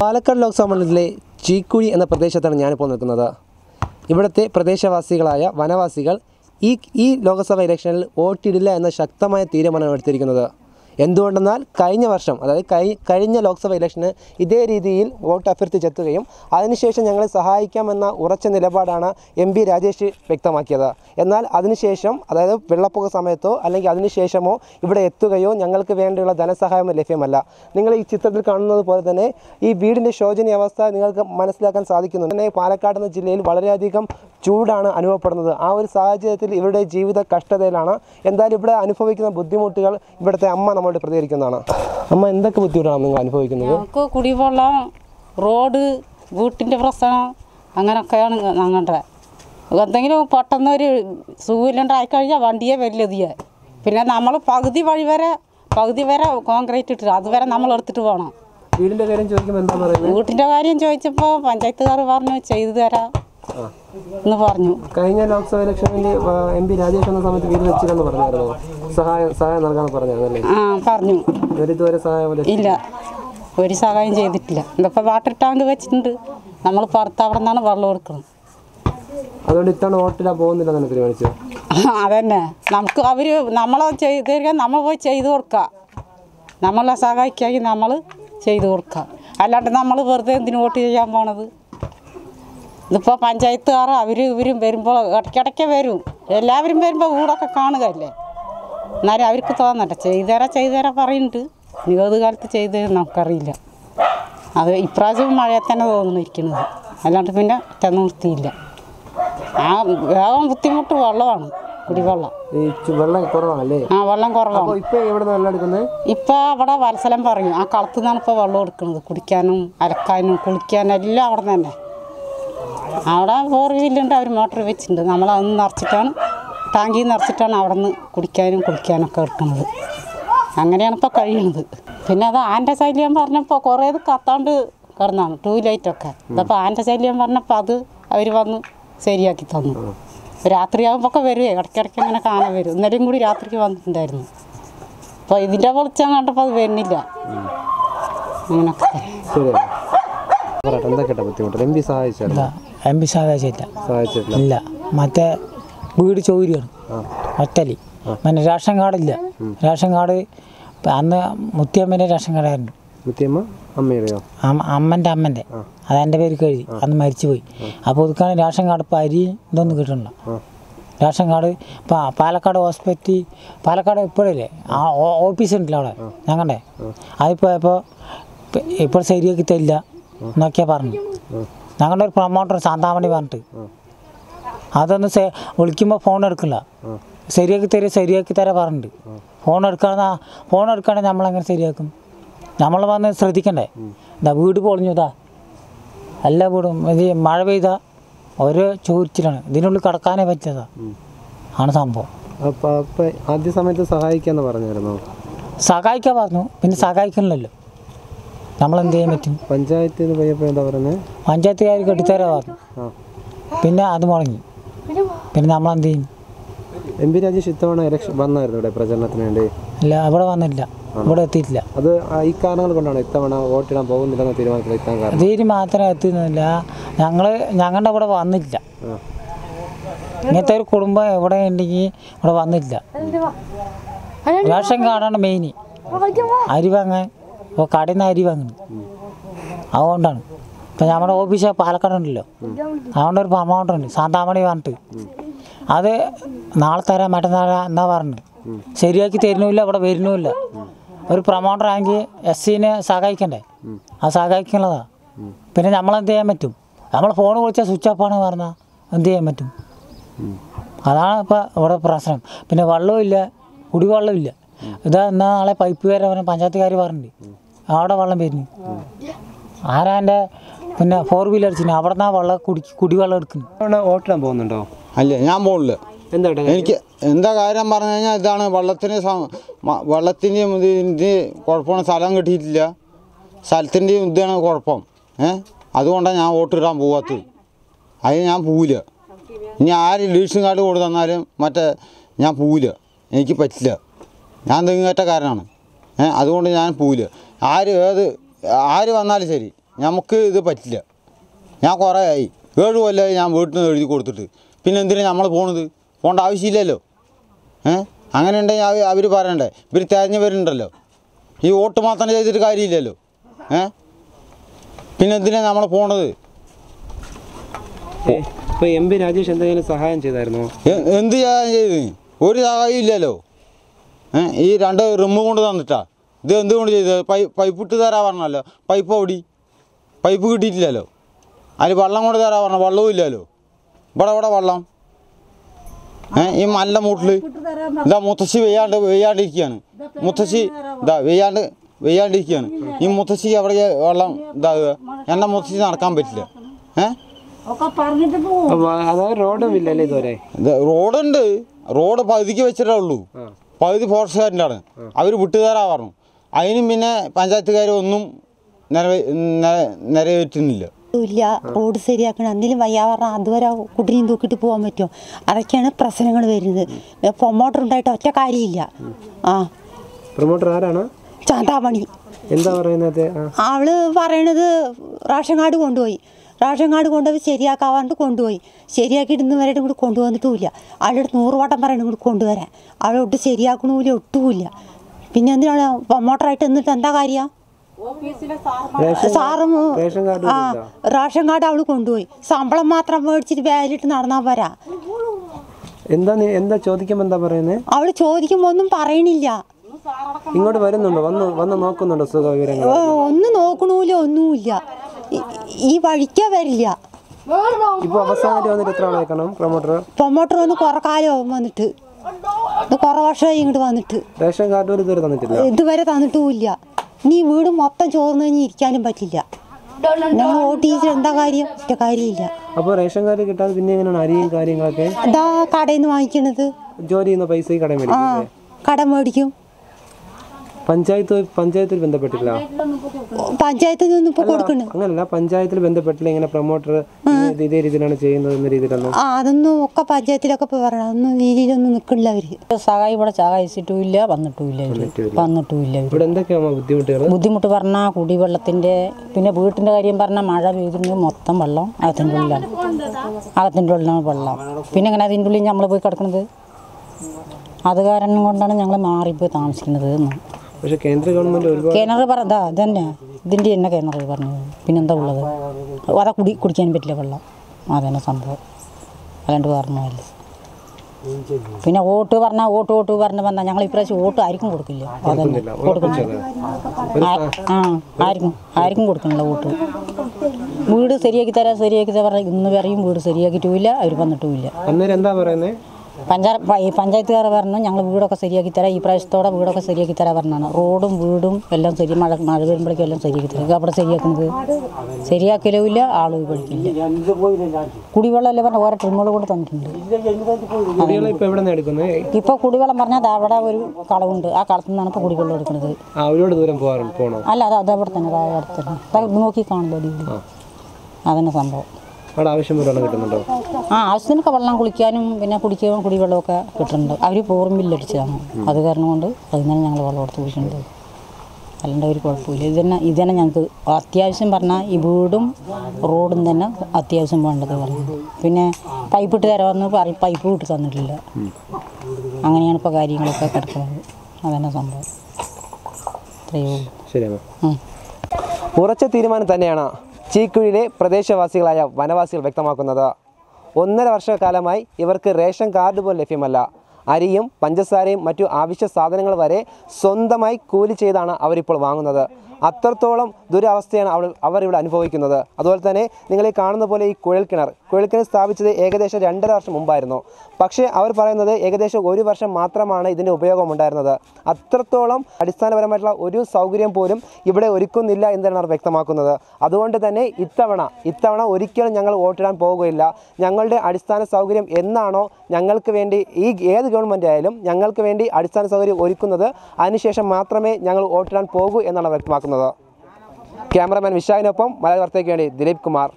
പാലക്കാട് ലോക്സഭാ മണ്ഡലത്തിലെ ചീക്കുഴി എന്ന പ്രദേശത്താണ് ഞാനിപ്പോൾ നിൽക്കുന്നത്. ഇവിടുത്തെ പ്രദേശവാസികളായ വനവാസികൾ ഈ ഈ ലോക്സഭാ ഇലക്ഷനിൽ വോട്ടിടില്ല എന്ന ശക്തമായ തീരുമാനമാണ് എടുത്തിരിക്കുന്നത്. എന്തുകൊണ്ടെന്നാൽ കഴിഞ്ഞ വർഷം അതായത് കഴിഞ്ഞ ലോക്സഭ ഇലക്ഷന് ഇതേ രീതിയിൽ വോട്ട് അഭ്യർത്ഥിച്ചെത്തുകയും അതിനുശേഷം ഞങ്ങളെ സഹായിക്കാമെന്ന ഉറച്ച നിലപാടാണ് എം പി രാജേഷ് വ്യക്തമാക്കിയത്. എന്നാൽ അതിനുശേഷം അതായത് വെള്ളപ്പൊക്ക സമയത്തോ അല്ലെങ്കിൽ അതിനുശേഷമോ ഇവിടെ എത്തുകയോ ഞങ്ങൾക്ക് വേണ്ടിയുള്ള ധനസഹായമോ ലഭ്യമല്ല. നിങ്ങൾ ഈ ചിത്രത്തിൽ കാണുന്നത് പോലെ തന്നെ ഈ വീടിന്റെ ശോചനീയാവസ്ഥ നിങ്ങൾക്ക് മനസ്സിലാക്കാൻ സാധിക്കുന്നു. തന്നെ പാലക്കാട് എന്ന ജില്ലയിൽ വളരെയധികം ചൂടാണ് അനുഭവപ്പെടുന്നത്. ആ ഒരു സാഹചര്യത്തിൽ ഇവരുടെ ജീവിത കഷ്ടതയിലാണ്. എന്തായാലും ഇവിടെ അനുഭവിക്കുന്ന ബുദ്ധിമുട്ടുകൾ ഇവിടുത്തെ അമ്മ നമ്മളോട് പ്രതികരിക്കുന്നതാണ്. അമ്മ എന്തൊക്കെ ബുദ്ധിമുട്ടാണ് നിങ്ങൾ അനുഭവിക്കുന്നത്? ഞങ്ങൾക്ക് കുടിവെള്ളം റോഡ് വീട്ടിന്റെ പ്രശ്നം അങ്ങനെയൊക്കെയാണ് ഞങ്ങളുടെ. എന്തെങ്കിലും പെട്ടെന്ന് ഒരു സൂര്യണ്ടായി കഴിഞ്ഞാൽ വണ്ടിയെ വലിയതിയെ പിന്നെ നമ്മൾ പകുതി വഴി വരെ പകുതി വരെ കോൺക്രീറ്റ് ഇട്ടിട്ട് അതുവരെ നമ്മൾ എടുത്തിട്ട് പോകണം. വീടിന്റെ കാര്യം ചോദിക്കുമ്പോൾ എന്താ പറയുന്നത്? വീട്ടിന്റെ കാര്യം ചോദിച്ചപ്പോൾ പഞ്ചായത്തുകാർ പറഞ്ഞു ചെയ്തു തരാം. എന്ന് പറഞ്ഞു. കഴിഞ്ഞ ലോക്സഭ ഇലക്ഷനിൽ എം പി രാജേഷ് എന്ന സമയത്ത് വീട് വെച്ചില്ലെന്ന് പറഞ്ഞായിരുന്നു? സഹായം സഹായം നൽകാൻ പറഞ്ഞായിരുന്നല്ലേ? ആ പറഞ്ഞു. ഇതുവരെ സഹായം ഇല്ല. ഒരു സഹായം ചെയ്തിട്ടില്ല. ഇതിപ്പോൾ വാട്ടർ ടാങ്ക് വെച്ചിട്ടുണ്ട്. നമ്മൾ പുറത്ത് അവിടെ നിന്നാണ് വെള്ളം കൊടുക്കുന്നത് അതുകൊണ്ട് ഇത്തവണ വോട്ടില്ല പോകുന്നില്ല എന്ന് തീരുമാനിച്ചു? അതന്നെ. നമുക്ക് അവർ നമ്മളെ ചെയ്ത് തരിക നമ്മൾ പോയി ചെയ്ത് കൊടുക്കുക. നമ്മളെ സഹായിക്കായി നമ്മൾ ചെയ്ത് കൊടുക്കുക. അല്ലാണ്ട് നമ്മൾ വെറുതെ എന്തിനു വോട്ട് ചെയ്യാൻ പോണത്? ഇതിപ്പോൾ പഞ്ചായത്തുകാർ അവർ ഇവരും വരുമ്പോൾ ഇടയ്ക്കിടയ്ക്ക് വരും. എല്ലാവരും വരുമ്പോൾ വീടൊക്കെ കാണുകയല്ലേ? എന്നാലും അവർക്ക് തോന്നട്ടെ ചെയ്തുതരാ ചെയ്തുതരാ പറയുന്നുണ്ട്. നിവത് കാലത്ത് ചെയ്ത് നമുക്കറിയില്ല. അത് ഇപ്രാവശ്യം മഴയെ തന്നെ തോന്നുന്നു ഇരിക്കുന്നത്. അല്ലാണ്ട് പിന്നെ നിർത്തിയില്ല ആ വേഗം ബുദ്ധിമുട്ട് വെള്ളമാണ് കുടിവെള്ളം. വെള്ളം കുറവാണല്ലേ? ആ വെള്ളം കുറവാണ്. ഇപ്പൊ അവിടെ വത്സലം പറയും. ആ കളത്തിൽ നിന്നാണ് ഇപ്പൊ വെള്ളം എടുക്കുന്നത്. കുടിക്കാനും അലക്കാനും കുളിക്കാനും എല്ലാം അവിടെ നിന്ന് തന്നെ. അവിടെ ഫോർ വീലുണ്ട് അവർ മോട്ടർ വെച്ചിട്ടുണ്ട്. നമ്മളതൊന്ന് നിറച്ചിട്ടാണ് ടാങ്കിൽ നിറച്ചിട്ടാണ് അവിടെ നിന്ന് കുടിക്കാനും കുളിക്കാനൊക്കെ എടുക്കുന്നത് അങ്ങനെയാണ് ഇപ്പോൾ കഴിയുന്നത്. പിന്നെ അത് ആന്റെ ശല്യം പറഞ്ഞപ്പോൾ കുറേ ഇത് കത്താണ്ട് കിടന്നാണ് ടൂ ലൈറ്റൊക്കെ. അതപ്പോൾ ആന്റെ ശല്യം പറഞ്ഞപ്പോൾ അത് അവർ വന്ന് ശരിയാക്കി തന്നു. രാത്രിയാകുമ്പോൾ ഒക്കെ വരുവേ ഇടയ്ക്കിടയ്ക്ക് ഇങ്ങനെ കാണാൻ വരും. ഇന്നലെയും കൂടി രാത്രിക്ക് വന്നിട്ടുണ്ടായിരുന്നു. അപ്പോൾ ഇതിന്റെ വെളിച്ചം കണ്ടപ്പോൾ അത് വരുന്നില്ല. അങ്ങനെയൊക്കെ എന്തൊക്കെ ബുദ്ധിമുട്ട്? എം പി സഹായിച്ചായിരുന്നു? എം പി സഹായിച്ചില്ല സഹായിച്ചിട്ടില്ല ഇല്ല. മറ്റേ വീട് ചോരിയാണ് ഒറ്റലി പിന്നെ റേഷൻ കാർഡില്ല. റേഷൻ കാർഡ് അന്ന് മുത്തിയമ്മേന്റെ റേഷൻ കാർഡായിരുന്നു മുത്തിയമ്മ അമ്മയുടെയോ? അമ്മ അമ്മന്റെ അത് എന്റെ പേര് കഴുതി അന്ന് മരിച്ചുപോയി. അപ്പോൾ ഒതുക്കാണ് റേഷൻ കാർഡ് ഇപ്പോൾ അരി ഇതൊന്നും കിട്ടണില്ല റേഷൻ കാർഡ് ഇപ്പം പാലക്കാട് ഹോസ്പിറ്റൽ പാലക്കാട് ഇപ്പോഴല്ലേ? ആ ഓഫീസ് ഉണ്ടല്ലോ അവിടെ. ഞങ്ങളുടെ അതിപ്പോൾ ഇപ്പോൾ ഇപ്പോൾ ശരിയാക്കി തരില്ല എന്നൊക്കെയാ പറഞ്ഞു ഞങ്ങളുടെ ഒരു പ്രൊമോട്ടർ സാന്താമണി പറഞ്ഞിട്ട്. അതൊന്ന് വിളിക്കുമ്പോൾ ഫോൺ എടുക്കില്ല. ശരിയാക്കി തരും ശരിയാക്കി തരാൻ പറഞ്ഞിട്ട്. ഫോൺ എടുക്കാതെ ഫോൺ എടുക്കാണെങ്കിൽ നമ്മളെങ്ങനെ ശരിയാക്കും? നമ്മൾ വന്ന് ശ്രദ്ധിക്കണ്ടേ? ഇതാ വീട് പൊളിഞ്ഞുതാ എല്ലാ വീടും ഇത് മഴ പെയ്താ ഓരോ ചോദിച്ചിട്ടാണ് ഇതിനുള്ളിൽ കിടക്കാനേ പറ്റിയതാ ആണ് സംഭവം. ആദ്യ സമയത്ത് സഹായിക്കാന്ന് പറഞ്ഞായിരുന്നു? സഹായിക്കാൻ പറഞ്ഞു. പിന്നെ സഹായിക്കണില്ലല്ലോ. നമ്മൾ എന്ത് ചെയ്യാൻ പറ്റും? പഞ്ചായത്ത് എന്താ പറയുന്നത് പഞ്ചായത്തുകാർ കെട്ടിത്തരാ പറഞ്ഞു. പിന്നെ അത് മുടങ്ങി. പിന്നെ നമ്മൾ എന്ത് ചെയ്യും? എം പി രാജേഷ് ഇത്തവണ ഇലക്ഷൻ വന്നായിരുന്നു ഇവിടെ പ്രചരണത്തിന് വേണ്ടി. അല്ല അവിടെ വന്നില്ല. ഇവിടെ എത്തിയിട്ടില്ല. അത് ഈ കാരണങ്ങൾ കൊണ്ടാണ് ഇത്തവണ വോട്ടിടാൻ പോകുന്നില്ലെന്ന തീരുമാനത്തിൽ എത്താൻ കാരണം? തീര് മാത്രം എത്തുന്നില്ല. ഞങ്ങൾ ഞങ്ങളുടെ ഇവിടെ വന്നില്ല. ഇങ്ങനത്തെ ഒരു കുടുംബം എവിടെ ഉണ്ടെങ്കിൽ ഇവിടെ വന്നില്ല. റേഷൻ കാർഡാണ് മെയിൻ അരി വാങ്ങാൻ ഇപ്പോൾ കടയിൽ നിന്ന് അരി വാങ്ങുന്നു. അതുകൊണ്ടാണ്. ഇപ്പം നമ്മുടെ ഓഫീസ് പാലക്കാട് ഉണ്ടല്ലോ. അതുകൊണ്ട് ഒരു പ്രമോട്ടർ ഉണ്ട് സാന്താമണി പറഞ്ഞിട്ട്. അത് നാളെ തരാം മറ്റന്നാൾ എന്നാ പറഞ്ഞു ശരിയാക്കി തരുന്നുമില്ല അവിടെ വരുന്നുമില്ല. ഒരു പ്രൊമോട്ടർ ആണെങ്കിൽ എസ് സിനെ സഹായിക്കണ്ടേ? അത് സഹായിക്കുന്നതാ പിന്നെ നമ്മളെന്ത് ചെയ്യാൻ പറ്റും? നമ്മൾ ഫോൺ വിളിച്ചാൽ സ്വിച്ച് ഓഫ് ആണ് പറഞ്ഞാൽ എന്ത് ചെയ്യാൻ പറ്റും? അതാണ് ഇപ്പോൾ ഇവിടെ പ്രശ്നം. പിന്നെ വെള്ളവും വെള്ളമില്ല കുടിവെള്ളമില്ല ഇതാ എന്നാൽ നാളെ പൈപ്പ് വരെ പഞ്ചായത്തുകാർ പറഞ്ഞിട്ടുണ്ട്. അവിടെ വെള്ളം വരുന്നു. ആരാ എന്റെ പിന്നെ ഫോർ വീലർ അടിച്ചിന്? അവിടെ നിന്നാ വെള്ളം കുടി കുടിവെള്ളം എടുക്കുന്നു. ഓട്ടാൻ പോകുന്നുണ്ടോ? അല്ല ഞാൻ പോകുന്നില്ല എന്താ എനിക്ക് എന്താ കാര്യം പറഞ്ഞു കഴിഞ്ഞാൽ ഇതാണ് വെള്ളത്തിന് വെള്ളത്തിന്റെയും ഇതിന്റെ കുഴപ്പമാണ്. സ്ഥലം കിട്ടിയിട്ടില്ല. സ്ഥലത്തിന്റെയും ഇതാണ് കുഴപ്പം. ഏ? അതുകൊണ്ടാണ് ഞാൻ വോട്ടിടാൻ പോവാത്തത്. അതിന് ഞാൻ പോവില്ല. ഇനി ആര് ലീഷൻ കാർഡ് കൊണ്ടു തന്നാലും മറ്റേ ഞാൻ പോവില്ല. എനിക്ക് പറ്റില്ല. ഞാൻ തെങ്ങേറ്റക്കാരനാണ് ഏ? അതുകൊണ്ട് ഞാൻ പോവില്ല. ആര് ഏത് ആര് വന്നാലും ശരി നമുക്ക് ഇത് പറ്റില്ല. ഞാൻ കുറേ ആയി. ഏഴ് കൊല്ലമായി ഞാൻ വീട്ടിൽ നിന്ന് എഴുതി കൊടുത്തിട്ട്. പിന്നെ എന്തിനാണ് നമ്മൾ പോണത്? പോകേണ്ട ആവശ്യമില്ലല്ലോ. ഏ? അങ്ങനെ ഉണ്ടെങ്കിൽ അവർ പറയണ്ടേ ഇവർ തിരഞ്ഞവരുണ്ടല്ലോ ഈ വോട്ട് മാത്രം ചെയ്തിട്ട് കാര്യമില്ലല്ലോ. ഏ? പിന്നെ എന്തിനാണ് നമ്മൾ പോണത്? ഇപ്പോൾ എം പി രാജേഷ് എന്തെങ്കിലും സഹായം ചെയ്തായിരുന്നു? എന്ത് ചെയ്യാൻ ചെയ്ത്? ഒരു സഹായം ഇല്ലല്ലോ. ഏ ഈ രണ്ട് റിമ്മ് കൊണ്ട് തന്നിട്ടാ. ഇത് എന്തുകൊണ്ട് ചെയ്തത്? പൈ പൈപ്പ് ഇട്ട് തരാ പറഞ്ഞല്ലോ. പൈപ്പ് ഓടി പൈപ്പ് കിട്ടിയിട്ടില്ലല്ലോ. അതിൽ വെള്ളം കൊണ്ട് തരാ പറഞ്ഞ? വെള്ളവും ഇല്ലല്ലോ. ഇവിടെ ഇവിടെ വെള്ളം? ഏ ഈ മല്ല മൂട്ടിൽ ഇതാ മുത്തശ്ശി വെയ്യാണ്ട് വെയ്യാണ്ടിരിക്കുകയാണ് മുത്തശ്ശി ഇതാ വെയ്യാണ്ട് വെയ്യാണ്ടിരിക്കുകയാണ് ഈ മുത്തശ്ശി അവിടെ വെള്ളം ഇതാകുക എന്നെ മുത്തശ്ശി നടക്കാൻ പറ്റില്ല. ഏഹ് ഇതുവരെ? റോഡുണ്ട്. റോഡ് പകുതിക്ക് വെച്ചിട്ടേ ഉള്ളൂ. പകുതി ഫോറസ്റ്റുകാരന്റെ ആണ്. അവർ വിട്ടുതരാ പറഞ്ഞു. അതിനും പിന്നെ പഞ്ചായത്തുകാർ ഒന്നും നിറവേ നിറവേറ്റുന്നില്ല. ഇല്ല റോഡ് ശരിയാക്കണം. എന്തെങ്കിലും വയ്യ പറഞ്ഞാൽ അതുവരെ കുട്ടിനെയും തൂക്കിയിട്ട് പോകാൻ പറ്റുമോ? അതൊക്കെയാണ് പ്രശ്നങ്ങൾ വരുന്നത്. പ്രൊമോട്ടർ ഉണ്ടായിട്ട് ഒറ്റ കാര്യമില്ല. ആ. പ്രൊമോട്ടർ ആരാണ്? ചാന്താമണി. എന്താ പറയുന്നത്? അവൾ പറയണത് റേഷൻ കാർഡ് കൊണ്ടുപോയി. റേഷൻ കാർഡ് കൊണ്ടുപോയി ശരിയാക്കാവാണ്ട് കൊണ്ടുപോയി. ശരിയാക്കിയിട്ട് ഇന്ന് വരെ കൂടി കൊണ്ടുവന്നിട്ടുമില്ല അവളുടെ നൂറ് വട്ടം പറയണം കൂടി കൊണ്ടുവരാൻ. അവളൊട്ട് ശരിയാക്കണമില്ല ഒട്ടുമില്ല പിന്നെ എന്തിനാണ്? മോട്ടറായിട്ട് എന്നിട്ട് എന്താ കാര്യം? സാറും ആ റേഷൻ കാർഡ് അവൾ കൊണ്ടുപോയി. ശമ്പളം മാത്രം മേടിച്ചിട്ട് ബാഗിലിട്ട് നടന്നാ പോരാ. എന്താ എന്താ ചോദിക്കുമ്പോ എന്താ പറയുന്നത് അവൾ ചോദിക്കുമ്പോ ഒന്നും പറയണില്ല. ഇങ്ങോട്ട് വരുന്നുണ്ടോ? വന്ന് വന്ന് നോക്കുന്നുണ്ടോ സുഖ വിവരങ്ങൾ ഒന്നും നോക്കണൂല ഒന്നുമില്ല. ഈ- വഴിക്കേ വരില്ല. ഇപ്പൊ അവസാനമായിട്ട് വന്നിട്ട് എത്ര ആളെ പ്രൊമോട്ടർ പ്രൊമോട്ടർ വന്ന് കുറെ കാലം വന്നിട്ട്. ഇത് കുറെ വർഷമായി ഇങ്ങോട്ട് വന്നിട്ട്. റേഷൻ കാർഡ് ഇതുവരെ തന്നിട്ടില്ല? ഇതുവരെ തന്നിട്ടുമില്ല. നീ വീട് മൊത്തം ചോർന്ന് കഴിഞ്ഞ് ഇരിക്കാനും പറ്റില്ല. ഞങ്ങൾ എന്താ കാര്യം? ഒറ്റ കാര്യമില്ല. അപ്പോൾ റേഷൻ കാർഡ് കിട്ടാതെ പിന്നെ എങ്ങനെയാണ് അരിയും കാര്യങ്ങളൊക്കെ? എന്താ കടയിൽ നിന്ന് വാങ്ങിക്കണത്. ജോലി ചെയ്യുന്ന പൈസ മേടിക്കും കടം മേടിക്കും. പഞ്ചായത്ത് പഞ്ചായത്തിൽ ബന്ധപ്പെട്ടില്ല പഞ്ചായത്തിൽ നിന്ന് ഇപ്പോൾ കൊടുക്കണ് അങ്ങനല്ല പഞ്ചായത്തിൽ ബന്ധപ്പെട്ടില്ല ഇങ്ങനെ പ്രൊമോട്ടർ ഇതേ രീതിയിലാണ് ചെയ്യുന്നത് എന്ന രീതിയിലൊന്നും. ആ അതൊന്നും ഒക്കെ പഞ്ചായത്തിലൊക്കെ പറയണം. അതൊന്നും രീതിയിലൊന്നും നിൽക്കണില്ല അവർ. സഹായി ഇവിടെ സഹായിച്ചിട്ടുമില്ല വന്നിട്ടുമില്ല. വന്നിട്ടുമില്ല. ഇവിടെ എന്തൊക്കെയാണ് ബുദ്ധിമുട്ടുകൾ ബുദ്ധിമുട്ട് പറഞ്ഞാൽ കുടിവെള്ളത്തിന്റെ പിന്നെ വീട്ടിന്റെ കാര്യം പറഞ്ഞാൽ മഴ പെയ്തിട്ടുണ്ടെങ്കിൽ മൊത്തം വെള്ളം അകത്തിന്റെ ഉള്ളിലാണ്. അകത്തിന്റെ ഉള്ളിലാണ് വെള്ളം. പിന്നെ എങ്ങനെ അതിന്റെ ഉള്ളിൽ നമ്മൾ പോയി കിടക്കുന്നത് അത് കാരണം കൊണ്ടാണ് ഞങ്ങൾ മാറിപ്പോയി താമസിക്കുന്നത് എന്ന്. പക്ഷെ കേന്ദ്ര ഗവൺമെന്റ് ഒരുപാട് കിണർ പറഞ്ഞതാ ഇതന്നെ. ഇതിന്റെ തന്നെ കിണർ പറഞ്ഞത് പിന്നെന്താ ഉള്ളത്? അതാ കുടി കുടിക്കാൻ പറ്റില്ല വെള്ളം. അതന്നെ സംഭവം. അല്ലാണ്ട് പറഞ്ഞു പിന്നെ വോട്ട് പറഞ്ഞാൽ വോട്ട് വോട്ട് പറഞ്ഞ് വന്നാൽ ഞങ്ങൾ ഇപ്രാവശ്യം വോട്ട് ആർക്കും കൊടുക്കില്ല. അതന്നെ. കൊടുക്കുന്നില്ല. ആ- ആ ആർക്കും ആർക്കും കൊടുക്കുന്നില്ല വോട്ട്. വീട് ശരിയാക്കി തരാം ശരിയാക്കി തരാം പറഞ്ഞ ഇന്ന് വരെയും വീട് ശരിയാക്കിയിട്ടുമില്ല അവർ വന്നിട്ടുമില്ല. അന്നേരം എന്താ പറയുന്നത് പഞ്ചായ പ- ഈ പഞ്ചായത്തുകാർ പറഞ്ഞു ഞങ്ങൾ വീടൊക്കെ ശരിയാക്കി തരാം. ഈ പ്രാവശ്യത്തോടെ വീടൊക്കെ ശരിയാക്കി തരാൻ പറഞ്ഞാണ്. റോഡും വീടും എല്ലാം ശരി മഴ മഴ വരുമ്പോഴേക്കും എല്ലാം ശരിയാക്കി തരാം. അവിടെ ശരിയാക്കുന്നത്. ശരിയാക്കലും ഇല്ല ആളും പഠിക്കില്ല കുടിവെള്ളം അല്ലേ പറഞ്ഞാൽ ഓരോ ട്രിമ്മുകൾ കൊണ്ട് തന്നിട്ടുണ്ട്. ഇപ്പൊ ഇപ്പോൾ കുടിവെള്ളം പറഞ്ഞാൽ അത് അവിടെ ഒരു കളവുണ്ട്. ആ കളത്തിൽ നിന്നാണ് ഇപ്പോൾ കുടിവെള്ളം എടുക്കുന്നത്. അല്ല അത് അതവിടെ അവിടെ തന്നെ അടുത്ത് തന്നെ. നോക്കി കാണുമ്പോൾ അതന്നെ സംഭവം. അവിടെ ആവശ്യം വെള്ളം കിട്ടുന്നുണ്ടോ? ആ ആവശ്യത്തിനൊക്കെ വെള്ളം കുളിക്കാനും പിന്നെ കുടിക്കാനും കുടിവെള്ളമൊക്കെ കിട്ടുന്നുണ്ട്. അവർ പോറും ബില്ലടിച്ചതാണ് അത് കാരണം കൊണ്ട് അതിൽ നിന്നാണ് ഞങ്ങൾ വെള്ളം എടുത്ത് കുടിക്കുന്നത് അല്ലാണ്ട് ഒരു കുഴപ്പമില്ല. ഇത് തന്നെ ഇത് തന്നെ ഞങ്ങൾക്ക് അത്യാവശ്യം പറഞ്ഞാൽ ഈ വീടും റോഡും തന്നെ അത്യാവശ്യം വേണ്ടത് പറയുന്നത് പിന്നെ പൈപ്പ് ഇട്ട് തരാമെന്ന് പറയും പൈപ്പ് ഇട്ട് തന്നിട്ടില്ല. അങ്ങനെയാണ് ഇപ്പോൾ കാര്യങ്ങളൊക്കെ കിടക്കുന്നത്. അതന്നെ സംഭവം. അത്രയേ ഉള്ളൂ. ശരിയാ ഉറച്ച തീരുമാനം തന്നെയാണ്? ചീക്കുഴിയിലെ പ്രദേശവാസികളായ വനവാസികൾ വ്യക്തമാക്കുന്നത്. ഒന്നര വർഷക്കാലമായി ഇവർക്ക് റേഷൻ കാർഡ് പോലും ലഭ്യമല്ല. അരിയും പഞ്ചസാരയും മറ്റു ആവശ്യ സാധനങ്ങൾ വരെ സ്വന്തമായി കൂലി ചെയ്താണ് അവരിപ്പോൾ വാങ്ങുന്നത്. അത്രത്തോളം ദുരവസ്ഥയാണ് അവൾ അവർ ഇവിടെ അനുഭവിക്കുന്നത്. അതുപോലെ തന്നെ നിങ്ങൾ ഈ കാണുന്ന പോലെ ഈ കുഴൽക്കിണർ കുഴൽക്കിണർ സ്ഥാപിച്ചത് ഏകദേശം രണ്ടര വർഷം മുമ്പായിരുന്നു. പക്ഷേ അവർ പറയുന്നത് ഏകദേശം ഒരു വർഷം മാത്രമാണ് ഇതിന്റെ ഉപയോഗം ഉണ്ടായിരുന്നത്. അത്രത്തോളം അടിസ്ഥാനപരമായിട്ടുള്ള ഒരു സൗകര്യം പോലും ഇവിടെ ഒരുക്കുന്നില്ല എന്നാണ് അവർ വ്യക്തമാക്കുന്നത്. അതുകൊണ്ട് തന്നെ ഇത്തവണ ഇത്തവണ ഒരിക്കലും ഞങ്ങൾ വോട്ടിടാൻ പോകുകയില്ല. ഞങ്ങളുടെ അടിസ്ഥാന സൗകര്യം എന്നാണോ ഞങ്ങൾക്ക് വേണ്ടി ഈ ഏത് ഗവൺമെന്റ് ആയാലും ഞങ്ങൾക്ക് വേണ്ടി അടിസ്ഥാന സൗകര്യം ഒരുക്കുന്നത് അതിനുശേഷം മാത്രമേ ഞങ്ങൾ വോട്ടിടാൻ പോകൂ എന്നാണ് വ്യക്തമാക്കുന്നത്. ക്യാമറമാൻ വിശാഖിനൊപ്പം മലയാള വാർത്തയ്ക്ക് വേണ്ടി ദിലീപ് കുമാർ.